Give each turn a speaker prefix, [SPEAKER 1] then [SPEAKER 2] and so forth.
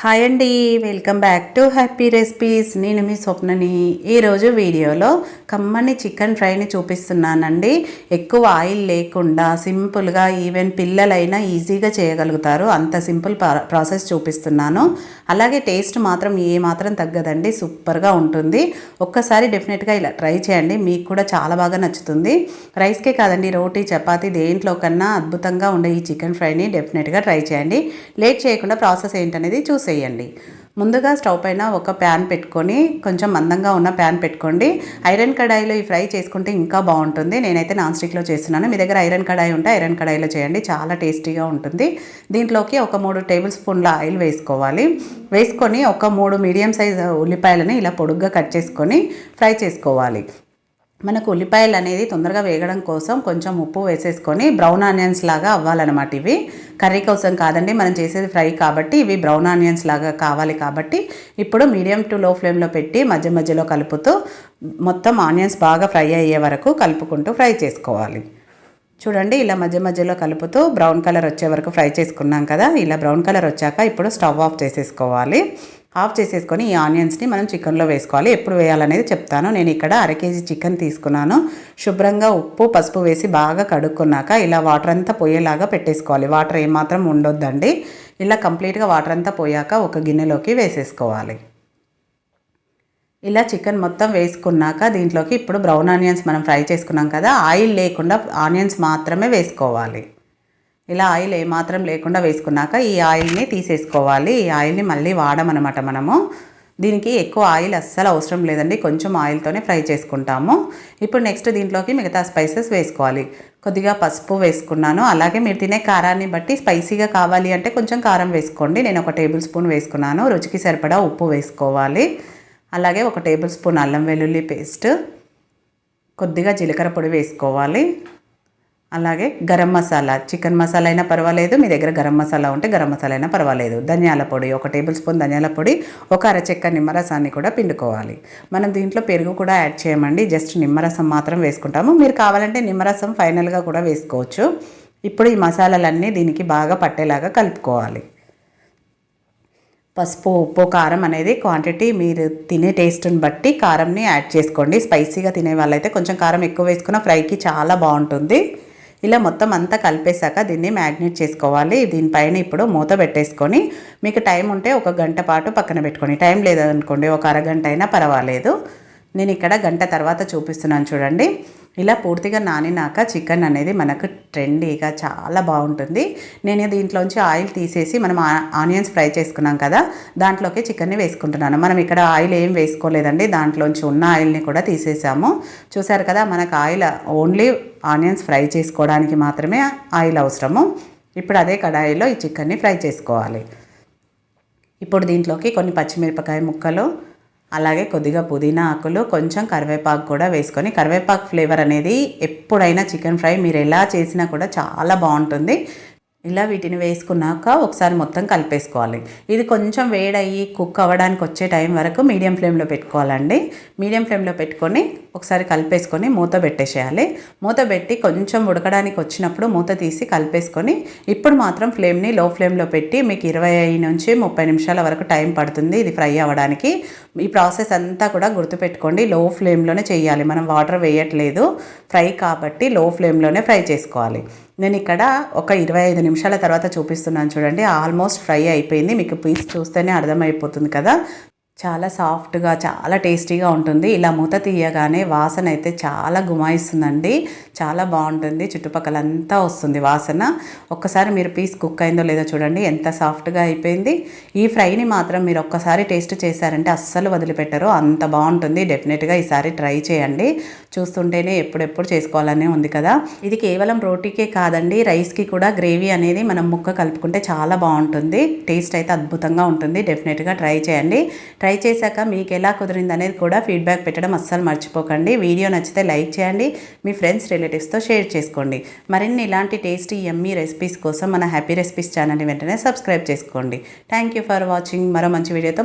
[SPEAKER 1] Hi అండి welcome back to happy recipes. నేను మీ స్వప్నని. ఈరోజు వీడియోలో కమ్మని చికెన్ ఫ్రైని చూపిస్తున్నానండి. ఎక్కువ ఆయిల్ లేకుండా సింపుల్గా ఈవెన్ పిల్లలైనా ఈజీగా చేయగలుగుతారు. అంత సింపుల్ ప్రాసెస్ చూపిస్తున్నాను. అలాగే టేస్ట్ మాత్రం ఏ మాత్రం తగ్గదండి. సూపర్గా ఉంటుంది. ఒక్కసారి డెఫినెట్గా ఇలా ట్రై చేయండి. మీకు కూడా చాలా బాగా నచ్చుతుంది. రైస్కే కాదండి రోటీ చపాతీ దేంట్లో కన్నా అద్భుతంగా ఉండే ఈ చికెన్ ఫ్రైని డెఫినెట్గా ట్రై చేయండి. లేట్ చేయకుండా ప్రాసెస్ ఏంటనేది చేయండి ముందుగా స్టవ్ పైన ఒక ప్యాన్ పెట్టుకొని కొంచెం మందంగా ఉన్న ప్యాన్ పెట్టుకోండి. ఐరన్ కడాయిలో ఈ ఫ్రై చేసుకుంటే ఇంకా బాగుంటుంది. నేనైతే నాన్ స్టిక్లో చేస్తున్నాను. మీ దగ్గర ఐరన్ కడాయి ఉంటే ఐరన్ కడాయిలో చేయండి. చాలా టేస్టీగా ఉంటుంది. దీంట్లోకి ఒక మూడు టేబుల్ స్పూన్ల ఆయిల్ వేసుకోవాలి. వేసుకొని ఒక మూడు మీడియం సైజ్ ఉల్లిపాయలని ఇలా పొడుగ్గా కట్ చేసుకొని ఫ్రై చేసుకోవాలి. మనకు ఉల్లిపాయలు అనేది తొందరగా వేగడం కోసం కొంచెం ఉప్పు వేసేసుకొని బ్రౌన్ ఆనియన్స్ లాగా అవ్వాలన్నమాట ఇవి. కర్రీ కోసం కాదండి మనం చేసేది ఫ్రై కాబట్టి ఇవి బ్రౌన్ ఆనియన్స్ లాగా కావాలి కాబట్టి ఇప్పుడు మీడియం టు లో ఫ్లేమ్లో పెట్టి మధ్య మధ్యలో కలుపుతూ మొత్తం ఆనియన్స్ బాగా ఫ్రై అయ్యే వరకు కలుపుకుంటూ ఫ్రై చేసుకోవాలి. చూడండి ఇలా మధ్య మధ్యలో కలుపుతూ బ్రౌన్ కలర్ వచ్చే వరకు ఫ్రై చేసుకున్నాం కదా ఇలా బ్రౌన్ కలర్ వచ్చాక ఇప్పుడు స్టవ్ ఆఫ్ చేసేసుకోవాలి. ఆఫ్ చేసేసుకొని ఈ ఆనియన్స్ని మనం చికెన్లో వేసుకోవాలి. ఎప్పుడు వేయాలనేది చెప్తాను. నేను ఇక్కడ అర కేజీ చికెన్ తీసుకున్నాను. శుభ్రంగా ఉప్పు పసుపు వేసి బాగా కడుక్కున్నాక ఇలా వాటర్ అంతా పోయేలాగా పెట్టేసుకోవాలి. వాటర్ ఏమాత్రం ఉండొద్దండి. ఇలా కంప్లీట్గా వాటర్ అంతా పోయాక ఒక గిన్నెలోకి వేసేసుకోవాలి. ఇలా చికెన్ మొత్తం వేసుకున్నాక దీంట్లోకి ఇప్పుడు బ్రౌన్ ఆనియన్స్ మనం ఫ్రై చేసుకున్నాం కదా ఆయిల్ లేకుండా ఆనియన్స్ మాత్రమే వేసుకోవాలి. ఇలా ఆయిల్ ఏమాత్రం లేకుండా వేసుకున్నాక ఈ ఆయిల్ని తీసేసుకోవాలి. ఈ ఆయిల్ని మళ్ళీ వాడమనమాట మనము. దీనికి ఎక్కువ ఆయిల్ అస్సలు అవసరం లేదండి. కొంచెం ఆయిల్తోనే ఫ్రై చేసుకుంటాము. ఇప్పుడు నెక్స్ట్ దీంట్లోకి మిగతా స్పైసెస్ వేసుకోవాలి. కొద్దిగా పసుపు వేసుకున్నాను. అలాగే మీరు తినే కారాన్ని బట్టి స్పైసీగా కావాలి అంటే కొంచెం కారం వేసుకోండి. నేను ఒక టేబుల్ స్పూన్ వేసుకున్నాను. రుచికి సరిపడా ఉప్పు వేసుకోవాలి. అలాగే ఒక టేబుల్ స్పూన్ అల్లం వెల్లుల్లి పేస్ట్. కొద్దిగా జీలకర్ర పొడి వేసుకోవాలి. అలాగే గరం మసాలా చికెన్ మసాలా అయినా పర్వాలేదు మీ దగ్గర గరం మసాలా ఉంటే గరం మసాలా అయినా పర్వాలేదు. ధనియాల పొడి ఒక టేబుల్ స్పూన్ ధనియాల పొడి ఒక అరచెక్క నిమ్మరసాన్ని కూడా పిండుకోవాలి. మనం దీంట్లో పెరుగు కూడా యాడ్ చేయమండి జస్ట్ నిమ్మరసం మాత్రం వేసుకుంటాము. మీరు కావాలంటే నిమ్మరసం ఫైనల్గా కూడా వేసుకోవచ్చు. ఇప్పుడు ఈ మసాలాలన్నీ దీనికి బాగా పట్టేలాగా కలుపుకోవాలి. పసుపు ఉప్పు కారం అనేది క్వాంటిటీ మీరు తినే టేస్ట్ని బట్టి కారంని యాడ్ చేసుకోండి. స్పైసీగా తినే వాళ్ళైతే కొంచెం కారం ఎక్కువ వేసుకున్న ఫ్రైకి చాలా బాగుంటుంది. ఇలా మొత్తం అంతా కలిపేశాక దీన్ని మ్యాగ్నేట్ చేసుకోవాలి. దీనిపైన ఇప్పుడు మూత పెట్టేసుకొని మీకు టైం ఉంటే ఒక గంట పాటు పక్కన పెట్టుకొని టైం లేదనుకోండి ఒక అరగంట అయినా పర్వాలేదు. నేను ఇక్కడ గంట తర్వాత చూపిస్తున్నాను చూడండి. ఇలా పూర్తిగా నానినాక చికెన్ అనేది మనకు ట్రెండీగా చాలా బాగుంటుంది. నేను దీంట్లోంచి ఆయిల్ తీసేసి మనం ఆనియన్స్ ఫ్రై చేసుకున్నాం కదా దాంట్లోకి చికెన్ని వేసుకుంటున్నాను. మనం ఇక్కడ ఆయిల్ ఏం వేసుకోలేదండి దాంట్లోంచి ఉన్న ఆయిల్ని కూడా తీసేసాము. చూసారు కదా మనకు ఆయిల్ ఓన్లీ ఆనియన్స్ ఫ్రై చేసుకోవడానికి మాత్రమే ఆయిల్ అవసరము. ఇప్పుడు అదే కడాయిలో ఈ చికెన్ని ఫ్రై చేసుకోవాలి. ఇప్పుడు దీంట్లోకి కొన్ని పచ్చిమిరపకాయ ముక్కలు అలాగే కొద్దిగా పుదీనా ఆకులు కొంచెం కరివేపాకు కూడా వేసుకొని కరివేపాకు ఫ్లేవర్ అనేది ఎప్పుడైనా చికెన్ ఫ్రై మీరు ఎలా చేసినా కూడా చాలా బాగుంటుంది. ఇలా వీటిని వేసుకున్నాక ఒకసారి మొత్తం కలిపేసుకోవాలి. ఇది కొంచెం వేడయ్యి కుక్ అవ్వడానికి వచ్చే టైం వరకు మీడియం ఫ్లేమ్లో పెట్టుకోవాలండి. మీడియం ఫ్లేమ్లో పెట్టుకొని ఒకసారి కలిపేసుకొని మూత పెట్టేసేయాలి. మూత పెట్టి కొంచెం ఉడకడానికి వచ్చినప్పుడు మూత తీసి కలిపేసుకొని ఇప్పుడు మాత్రం ఫ్లేమ్ని లో ఫ్లేమ్లో పెట్టి మీకు ఇరవై నుంచి ముప్పై నిమిషాల వరకు టైం పడుతుంది ఇది ఫ్రై అవ్వడానికి. ఈ ప్రాసెస్ అంతా కూడా గుర్తుపెట్టుకోండి. లో ఫ్లేమ్లోనే చేయాలి. మనం వాటర్ వేయట్లేదు. ఫ్రై కాబట్టి లో ఫ్లేమ్లోనే ఫ్రై చేసుకోవాలి. నేను ఇక్కడ ఒక ఇరవై ఐదు నిమిషాల తర్వాత చూపిస్తున్నాను చూడండి. ఆల్మోస్ట్ ఫ్రై అయిపోయింది. మీకు పీస్ చూస్తేనే అర్థమైపోతుంది కదా. చాలా సాఫ్ట్గా చాలా టేస్టీగా ఉంటుంది. ఇలా మూత తీయగానే వాసన అయితే చాలా గుమాయిస్తుందండి. చాలా బాగుంటుంది. చుట్టుపక్కల అంతా వస్తుంది వాసన. ఒక్కసారి మీరు పీస్ కుక్ అయిందో లేదో చూడండి. ఎంత సాఫ్ట్గా అయిపోయింది. ఈ ఫ్రైని మాత్రం మీరు ఒక్కసారి టేస్ట్ చేశారంటే అస్సలు వదిలిపెట్టరు. అంత బాగుంటుంది. డెఫినెట్గా ఈసారి ట్రై చేయండి. చూస్తుంటేనే ఎప్పుడెప్పుడు చేసుకోవాలనే ఉంది కదా. ఇది కేవలం రోటీకే కాదండి. రైస్కి కూడా గ్రేవీ అనేది మనం ముక్క కలుపుకుంటే చాలా బాగుంటుంది. టేస్ట్ అయితే అద్భుతంగా ఉంటుంది. డెఫినెట్గా ట్రై చేయండి. ట్రై చేశాక మీకు ఎలా కుదిరింది అనేది కూడా ఫీడ్బ్యాక్ పెట్టడం అస్సలు మర్చిపోకండి. వీడియో నచ్చితే లైక్ చేయండి. మీ ఫ్రెండ్స్ రిలేటివ్స్తో షేర్ చేసుకోండి. మరిన్ని ఇలాంటి టేస్టీ ఎమ్మీ రెసిపీస్ కోసం మన హ్యాపీ రెసిపీస్ ఛానల్ని వెంటనే సబ్స్క్రైబ్ చేసుకోండి. థ్యాంక్ యూ ఫర్ వాచింగ్ మరో మంచి వీడియోతో